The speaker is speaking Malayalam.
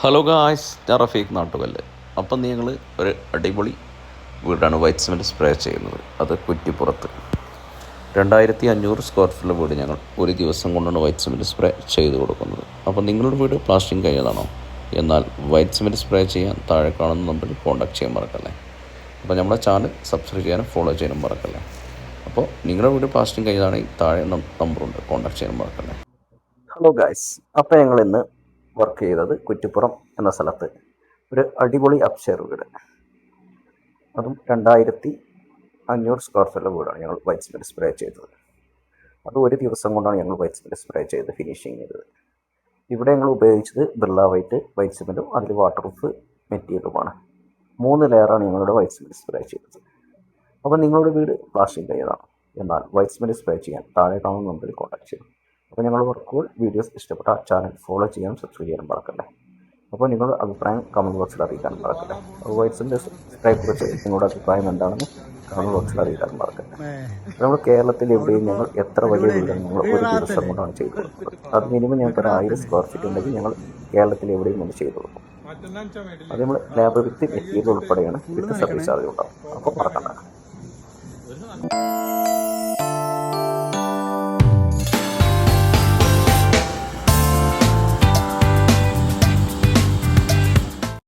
ഹലോ ഗായ്സ് ഞാൻ റഫീഖ് നാട്ടുകല്ല്. അപ്പം നിങ്ങൾ ഒരു അടിപൊളി വീടാണ് വൈറ്റ് സിമെന്റ് സ്പ്രേ ചെയ്യുന്നത്. അത് കുറ്റിപ്പുറത്ത്. രണ്ടായിരത്തി അഞ്ഞൂറ് സ്ക്വയർ ഫീറ്റിലെ വീട് ഞങ്ങൾ ഒരു ദിവസം കൊണ്ടാണ് വൈറ്റ് സിമെന്റ് സ്പ്രേ ചെയ്ത് കൊടുക്കുന്നത്. അപ്പം നിങ്ങളുടെ വീട് പ്ലാസ്റ്റിക് കഴിഞ്ഞതാണോ? എന്നാൽ വൈറ്റ് സിമെന്റ് സ്പ്രേ ചെയ്യാൻ താഴെ കാണുന്ന നമ്പറിൽ കോൺടാക്ട് ചെയ്യാൻ മറക്കല്ലേ. അപ്പം നമ്മുടെ ചാനൽ സബ്സ്ക്രൈബ് ചെയ്യാനും ഫോളോ ചെയ്യാനും മറക്കല്ലേ. അപ്പോൾ നിങ്ങളുടെ വീട് പ്ലാസ്റ്റിക് കഴിഞ്ഞതാണെങ്കിൽ താഴെ നമ്പറുണ്ട് കോൺടാക്ട് ചെയ്യാനും മറക്കല്ലേ. ഹലോ ഗായ്സ് അപ്പോൾ ഞങ്ങൾ ഇന്ന് വർക്ക് ചെയ്തത് കുറ്റിപ്പുറം എന്ന സ്ഥലത്ത്. ഒരു അടിപൊളി അപ്ഷെയർ വീട്. അതും രണ്ടായിരത്തി അഞ്ഞൂറ് സ്ക്വയർ ഫീറ്റിലെ വീടാണ് ഞങ്ങൾ വൈറ്റ് സിമെന്റ് സ്പ്രേ ചെയ്തത്. അത് ഒരു ദിവസം കൊണ്ടാണ് ഞങ്ങൾ വൈറ്റ് സിമെന്റ് സ്പ്രേ ചെയ്ത് ഫിനിഷിങ് ചെയ്തത്. ഇവിടെ ഞങ്ങൾ ഉപയോഗിച്ചത് ബിർള വൈറ്റ് വൈറ്റ് സിമെന്റും അതിൽ വാട്ടർ പ്രൂഫ് മെറ്റീരിയലുമാണ് മൂന്ന് ലെയറാണ് ഞങ്ങളുടെ വൈറ്റ് സിമെന്റ് സ്പ്രേ ചെയ്തത്. അപ്പോൾ നിങ്ങളുടെ വീട് പ്ലാസ്റ്റിക് കഴിഞ്ഞതാണ് എന്നാൽ വൈറ്റ് സിമെന്റ് സ്പ്രേ ചെയ്യാൻ താഴെ കാണുന്ന നമ്പറിൽ കോൺടാക്ട് ചെയ്യും അപ്പോൾ ഞങ്ങളുടെ വർക്കുകൾ വീഡിയോസ് ഇഷ്ടപ്പെട്ട ചാനൽ ഫോളോ ചെയ്യാനും സബ്സ്ക്രൈബ് ചെയ്യാനും മറക്കല്ലേ? അപ്പോൾ നിങ്ങളുടെ അഭിപ്രായം കമന്റ് ബോക്സിൽ അറിയിക്കാനും മറക്കല്ലേ? അപ്പോൾ വൈറ്റ് സബ്സ്ക്രൈബ് കുറിച്ച് നിങ്ങളുടെ അഭിപ്രായം എന്താണെന്ന് കമന്റ് ബോക്സിൽ അറിയിക്കാനും മറക്കണ്ടേ നമ്മൾ കേരളത്തിൽ എവിടെയും ഞങ്ങൾ എത്ര വലിയ വീടാണ് ഞങ്ങൾ ഒരു ദിവസം കൊണ്ടാണ് ചെയ്തു കൊടുക്കുന്നത്. അത് മിനിമം ഞങ്ങൾക്ക് ഒരു ആയിരം സ്ക്വയർ ഫീറ്റ് ഉണ്ടെങ്കിൽ ഞങ്ങൾ കേരളത്തിൽ എവിടെയും നമ്മൾ ചെയ്തു കൊടുക്കും. അത് നമ്മൾ ലാബ് വിത്ത് മെറ്റീരിയൽ ഉൾപ്പെടെയാണ് വിത്ത് സർവീസ് ചാർജ് ഉണ്ടാവും അപ്പോൾ മറക്കണ്ട.